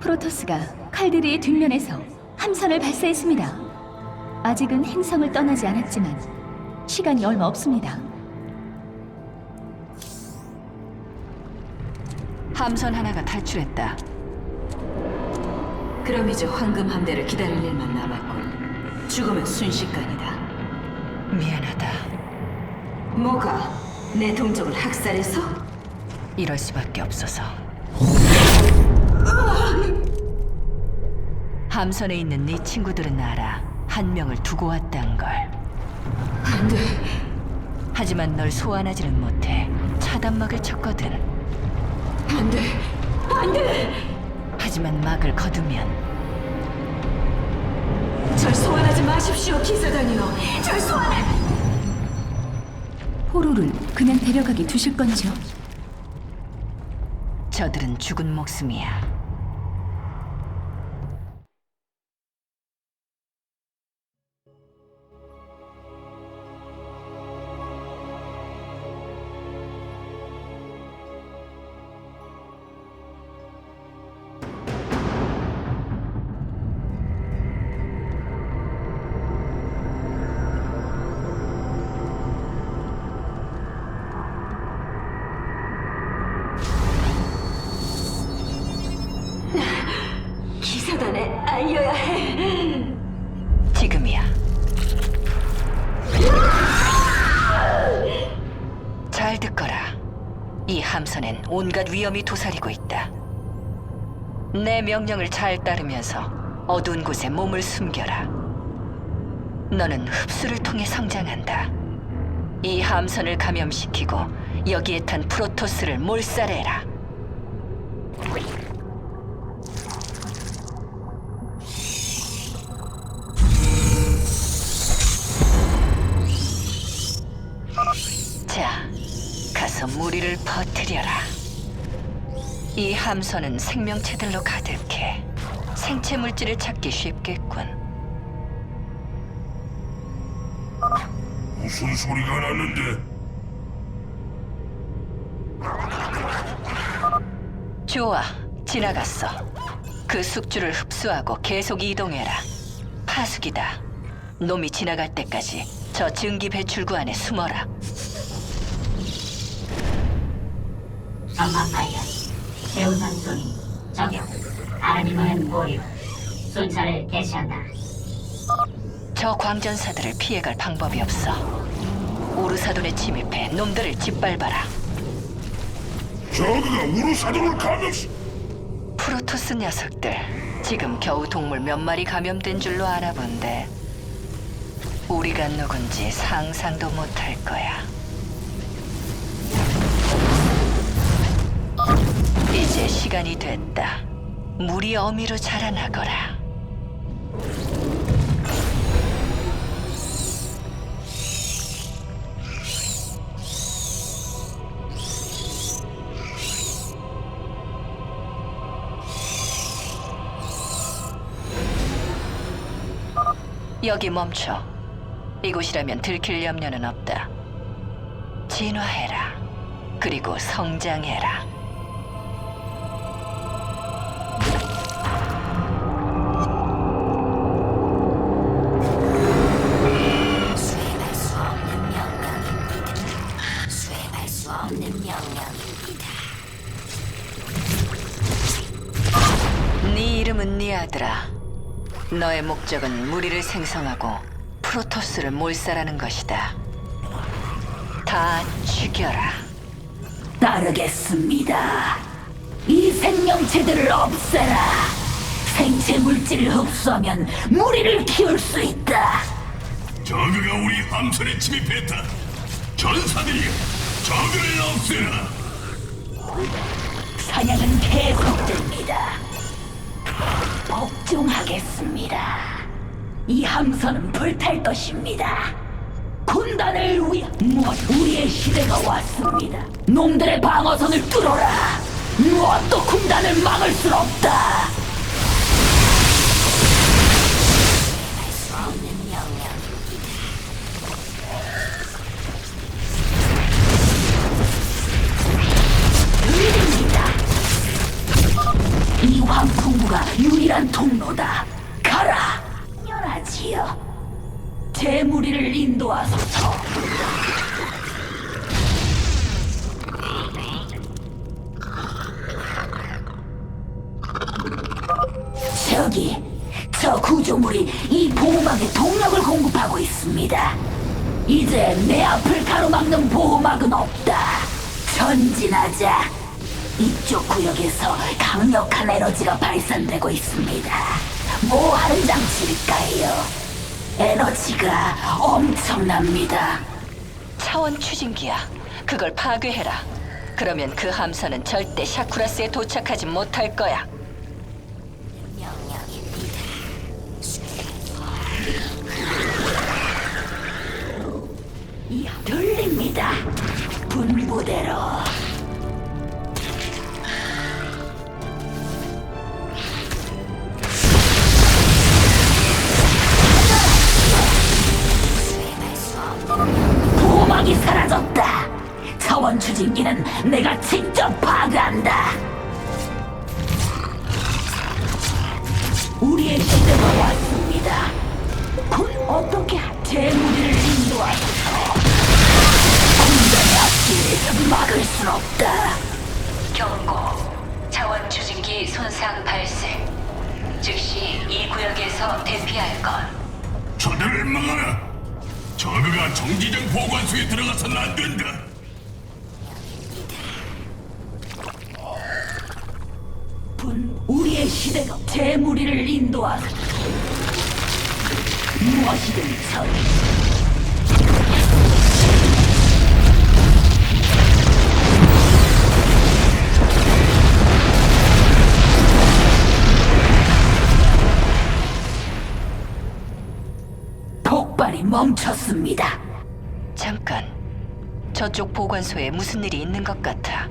프로토스가 칼데리의 뒷면에서 함선을 발사했습니다. 아직은 행성을 떠나지 않았지만 시간이 얼마 없습니다. 함선 하나가 탈출했다. 그럼 이제 황금 함대를 기다릴 일만 남았군. 죽으면 순식간이다. 미안하다. 뭐가 내 동족을 학살해서? 이럴 수밖에 없어서. 함선에 있는 네 친구들은 알아. 한 명을 두고 왔단 걸. 안 돼. 하지만 널 소환하지는 못해. 차단막을 쳤거든. 안 돼. 안 돼. 하지만 막을 거두면 절 소환하지 마십시오, 기사단이요. 절 소환해. 포로를 그냥 데려가게 두실 건지요? 저들은 죽은 목숨이야. 잘 듣거라. 이 함선엔 온갖 위험이 도사리고 있다. 내 명령을 잘 따르면서 어두운 곳에 몸을 숨겨라. 너는 흡수를 통해 성장한다. 이 함선을 감염시키고 여기에 탄 프로토스를 몰살해라. 가서 무리를 퍼뜨려라. 이 함선은 생명체들로 가득해. 생체 물질을 찾기 쉽겠군. 무슨 소리가 났는데? 좋아, 지나갔어. 그 숙주를 흡수하고 계속 이동해라. 파수기다. 놈이 지나갈 때까지 저 증기 배출구 안에 숨어라. 전방파이어 최우선순위 적용 아르미노엔 모류 순찰을 개시한다 저 광전사들을 피해갈 방법이 없어. 오르사돈에 침입해 놈들을 짓밟아라. 저그가 우르사동을 감염시 프로토스 녀석들 지금 겨우 동물 몇 마리 감염된 줄로 아나 본데 우리가 누군지 상상도 못할 거야. 이제 시간이 됐다. 물이 어미로 자라나거라. 여기 멈춰. 이곳이라면 들킬 염려는 없다. 진화해라. 그리고 성장해라. 너의 목적은 무리를 생성하고 프로토스를 몰살하는 것이다. 다 죽여라. 따르겠습니다. 이 생명체들을 없애라. 생체 물질을 흡수하면 무리를 키울 수 있다. 저그가 우리 함선에 침입했다. 전사들이여, 저그를 없애라. 사냥은 계속됩니다. 복종하겠습니다. 이 함선은 불탈 것입니다. 군단을 위한 무엇 우리의 시대가 왔습니다. 놈들의 방어선을 뚫어라. 무엇도 군단을 막을 순 없다. 통로다. 가라. 연하지요. 제 무리를 인도하소서. 저기 저 구조물이 이 보호막에 동력을 공급하고 있습니다. 이제 내 앞을 가로막는 보호막은 없다. 전진하자. 이쪽 구역에서 강력한 에너지가 발산되고 있습니다. 뭐 하는 장치일까요? 에너지가 엄청납니다. 차원 추진기야. 그걸 파괴해라. 그러면 그 함선은 절대 샤쿠라스에 도착하지 못할 거야. 들립니다. 분부대로. 어떻게 하- 제 무리를 인도하소서. 군단의 앞길을 막을 순 없다. 경고. 차원 추진기 손상 발생. 즉시 이 구역에서 대피할 것. 저들을 막아라. 저그가 정지장 보관소에 들어가서는 안 된다. 분 우리의 시대가 제 무리를 인도하소서. 무엇이든 처리. 폭발이 멈췄습니다. 잠깐. 저쪽 보관소에 무슨 일이 있는 것 같아.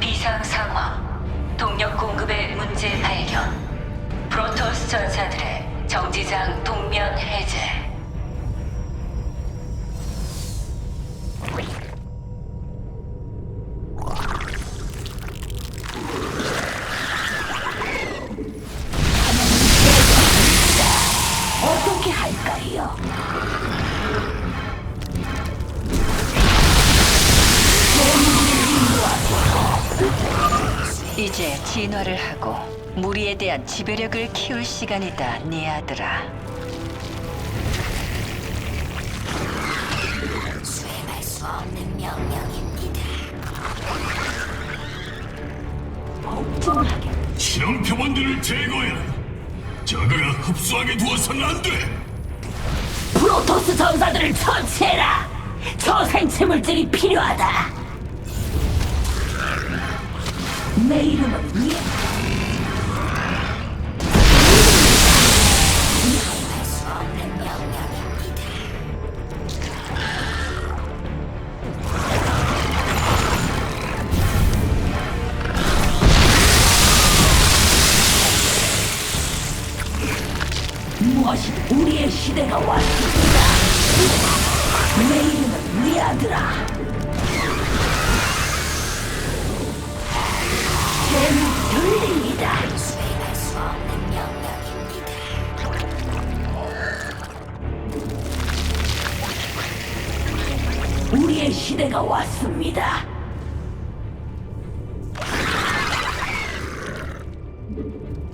비상 상황. 동력 공급의 문제 발견. 프로토스 전사들의 정지장 동면 해제. 어떻게 할까요? 이제 진화를 하고 무리에 대한 지배력을 키울 시간이다, 네 아들아. 수행할 수 없는 명령입니다. 복종하게 실험 표본들을 제거해라. 저그가 흡수하게 두어서는 안 돼. 프로토스 전사들을 처치해라. 저 생체 물질이 필요하다. 내 이름은 미. 무엇이든 우리의 시대가 왔습니다. 내 이름은 명령입니다. 우리의 시대가 왔습니다.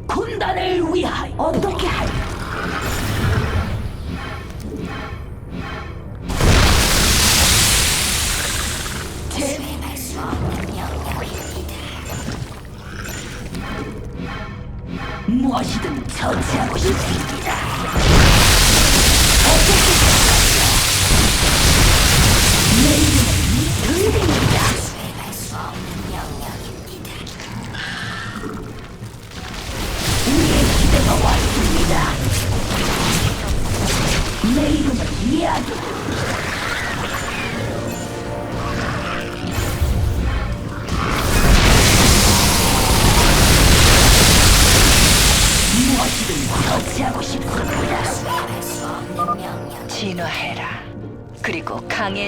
군단을 위하여 어떻게 할? 제 무엇이든 처치하고 싶습니다.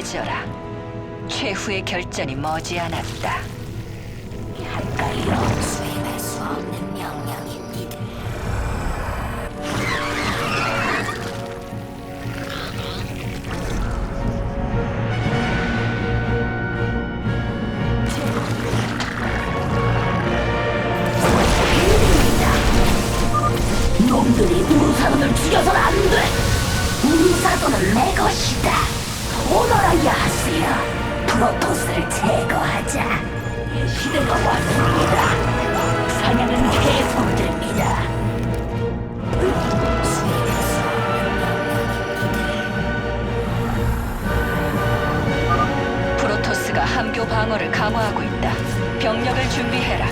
강해져라. 최후의 결전이 머지않았다. 수 방어를 강화하고 있다. 병력을 준비해라.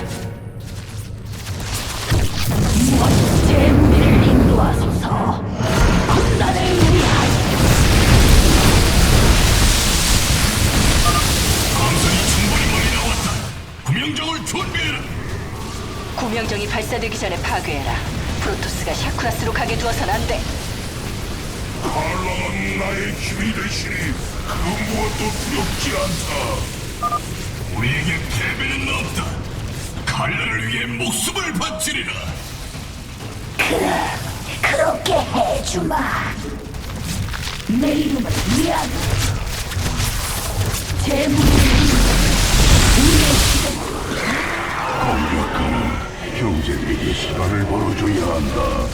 구명정이 발사되기 전에 파괴해라. 프로토스가 샤크라스로 가게 두어선 안 돼. 칼라가 나의 힘이 되시니 그 무엇도 두렵지 않다. 우리에게 패배는 없다. 칼라를 위해 목숨을 바치리라. 그렇게 해주마. 내 이름은 미안. 재물을 형제에게 시간을 벌어줘야 한다.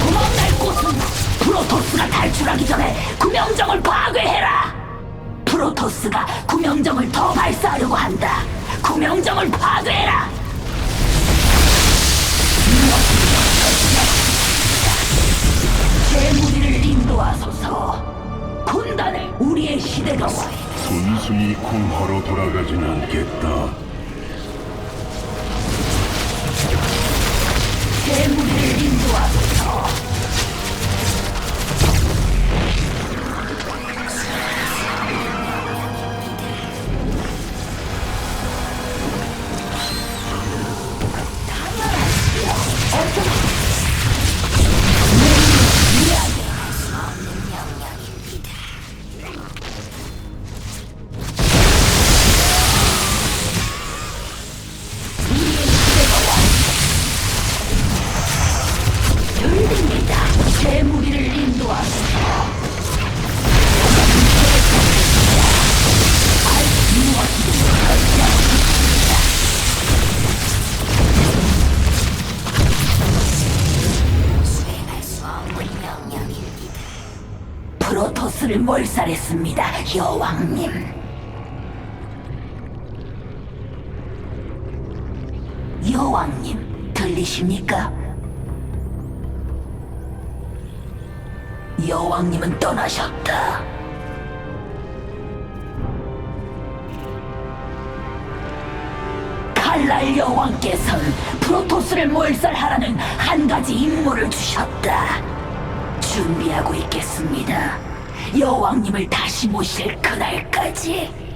도망갈 곳은 프로토스가 탈출하기 전에 구명정을 파괴해라. 프로토스가 구명정을 더 발사하려고 한다. 구명정을 파괴해라. 제 무리를 인도하소서. 군단을 우리의 시대가 와. 순순히 공허로 돌아가진 않겠다. 몰살했습니다, 여왕님. 여왕님, 들리십니까? 여왕님은 떠나셨다. 칼날 여왕께서는 프로토스를 몰살하라는 한 가지 임무를 주셨다. 준비하고 있겠습니다. 여왕님을 다시 모실 그날까지.